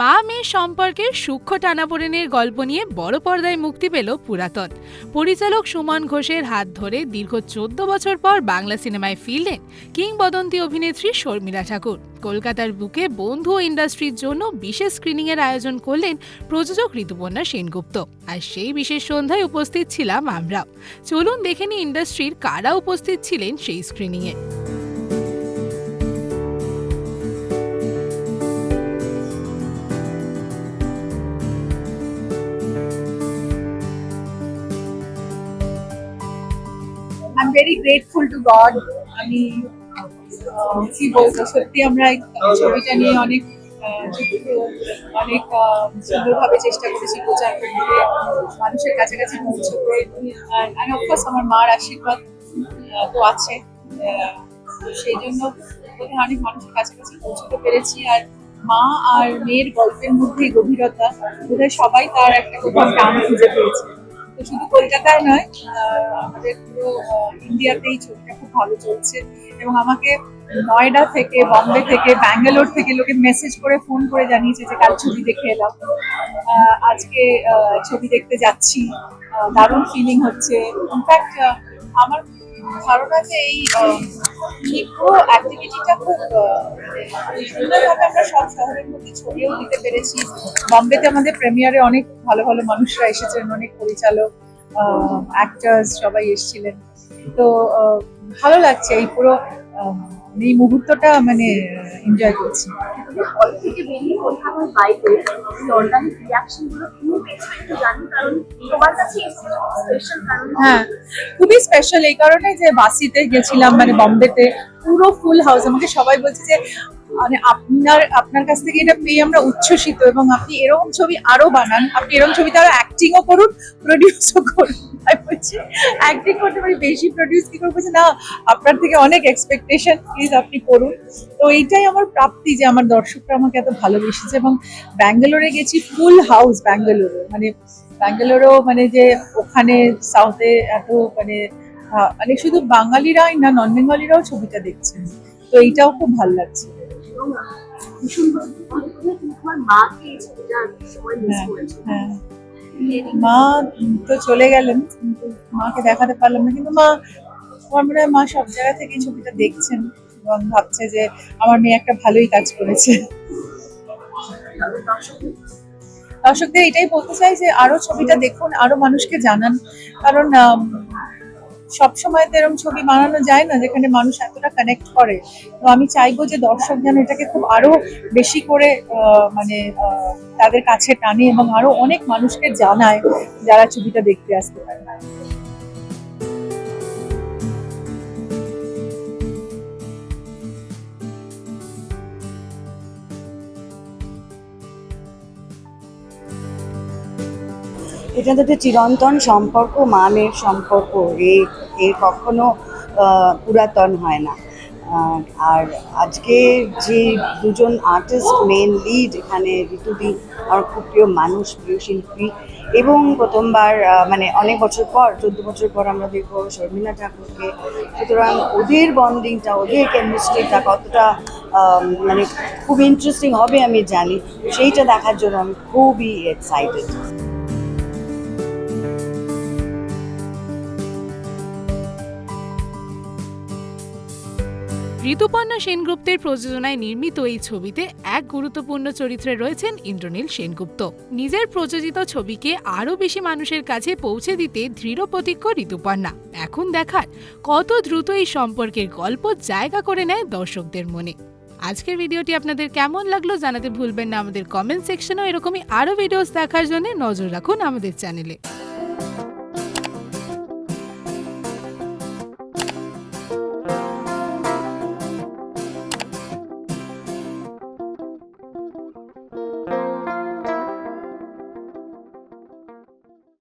মা মেয়ে সম্পর্কের সূক্ষ্ম টানাপোড়েনের গল্প নিয়ে বড় পর্দায় মুক্তি পেল পুরাতন। পরিচালক সুমন ঘোষের হাত ধরে দীর্ঘ চোদ্দ বছর পর বাংলা সিনেমায় ফিরলেন কিংবদন্তি অভিনেত্রী শর্মিলা ঠাকুর। কলকাতার বুকে বন্ধু ইন্ডাস্ট্রির জন্য বিশেষ স্ক্রিনিংয়ের আয়োজন করলেন প্রযোজক ঋতুপর্ণা সেনগুপ্ত। আর সেই বিশেষ সন্ধ্যায় উপস্থিত ছিলাম আমরাও। চলুন দেখে ইন্ডাস্ট্রির কারা উপস্থিত ছিলেন সেই স্ক্রিনিংয়ে। I'm very grateful to God আমি কি বলব সত্যি আমরা ছবিটা নিয়ে অনেক অনেক সুন্দরভাবে চেষ্টা করেছি প্রচার করতে মানুষের কাছাকাছি পৌঁছতে অ্যান্ড অফকোর্স আমার মার আশীর্বাদ তো আছে। সেই জন্য অনেক মানুষের কাছাকাছি পৌঁছতে পেরেছি। আর মা আর মেয়ের গল্পের মধ্যে গভীরতা, বোধহয় সবাই তার একটা কোথাও টান খুঁজে পেয়েছে। শুধু কলকাতায় নয় আমাদের পুরো ইন্ডিয়াতেই ছবিটা খুব ভালো চলছে। এবং আমাকে নয়ডা থেকে, বম্বে থেকে, ব্যাঙ্গালোর থেকে লোকে মেসেজ করে ফোন করে জানিয়েছে যে কাল ছবি দেখে এলাম। আজকে ছবি দেখতে যাচ্ছি। দারুণ ফিলিং হচ্ছে। ইনফ্যাক্ট আমার ধারণা যে এই আহ, অ্যাক্টিভিটিটা খুব মানে সুন্দরভাবে আমরা সব শহরের মধ্যে ছড়িয়েও দিতে পেরেছি। বম্বেতে আমাদের প্রেমিয়ারে অনেক ভালো ভালো মানুষরা এসেছেন অনেক পরিচালক অ্যাক্টার্স সবাই এসেছিলেন। তো ভালো লাগছে এই পুরো এই মুহূর্তটা মানে এনজয় করছি। হল থেকে বেরিয়ে কলকাতার বাইরে অর্গানিক রিয়াকশনগুলো তুমি পেয়েছ একটু জানি কারণ তোমার কাছে স্পেশাল কারণ হ্যাঁ খুবই স্পেশাল এই কারণে যে বাসিতে গেছিলাম মানে বম্বেতে পুরো ফুল হাউস আমাকে সবাই বলছে যে মানে আপনার আপনার কাছ থেকে এটা পেয়ে আমরা উচ্ছ্বসিত এবং আপনি এরকম ছবি আরও বানান, আপনি এরকম ছবিতে আরও অ্যাক্টিংও করুন প্রডিউসও করুন। অ্যাক্টিং করতে পারি, বেশি প্রডিউস কি করব না, আপনার থেকে অনেক এক্সপেকটেশন প্লিজ আপনি করুন। তো এইটাই আমার প্রাপ্তি যে আমার দর্শকরা আমাকে এত ভালোবেসেছে এবং ব্যাঙ্গালোরে গেছি ফুল হাউস ব্যাঙ্গালোরে। মানে ব্যাঙ্গালোরেও মানে যে ওখানে সাউথে এত মানে মানে শুধু বাঙালিরাই না নন বেঙ্গলিরাও ছবিটা দেখছেন। তো এইটাও খুব ভালো লাগছে। মা তো চলে গেলেন মাকে দেখাতে পারলাম না। কিন্তু মা, আমার মনে হয় মা সব জায়গা থেকে ছবিটা দেখছেন এবং ভাবছে যে আমার মেয়ে একটা ভালোই কাজ করেছে। দর্শকদের এটাই বলতে চাই যে আরও ছবিটা দেখুন, আরও মানুষকে জানান। কারণ সব সময় তো এরকম ছবি বানানো যায় না যেখানে মানুষ এতটা কানেক্ট করে। তো আমি চাইব যে দর্শক যেন এটাকে খুব আরও বেশি করে মানে তাদের কাছে টানে এবং আরও অনেক মানুষকে জানায় যারা ছবিটা দেখতে আসতে পারে। এটা তো চিরন্তন সম্পর্ক, মানের সম্পর্ক। এ এর কখনো পুরাতন হয় না। আর আজকে যে দুজন আর্টিস্ট মেন লিড এখানে ঋতুদি আমার খুব প্রিয় মানুষ, প্রিয় শিল্পী, এবং প্রথমবার মানে অনেক বছর পর, চোদ্দ বছর পর আমরা দেখব শর্মিলা ঠাকুরকে। সুতরাং ওদের বন্ডিংটা ওদের কেমিস্ট্রিটা কতটা মানে খুব ইন্টারেস্টিং হবে আমি জানি। সেইটা দেখার জন্য আমি খুবই এক্সাইটেড ঋতুপর্ণা সেনগুপ্তের প্রযোজনায় নির্মিত এই ছবিতে এক গুরুত্বপূর্ণ চরিত্রে রয়েছেন ইন্দ্রনীল সেনগুপ্ত। নিজের প্রযোজিত ছবিকে আরও বেশি মানুষের কাছে পৌঁছে দিতে দৃঢ় ঋতুপর্ণা। এখন দেখার কত দ্রুত এই সম্পর্কের গল্প জায়গা করে নেয় দর্শকদের মনে। আজকের ভিডিওটি আপনাদের কেমন লাগল জানাতে ভুলবেন না। আমাদের কমেন্ট সেকশনেও এরকমই আরও ভিডিওস দেখার জন্য নজর রাখুন আমাদের চ্যানেলে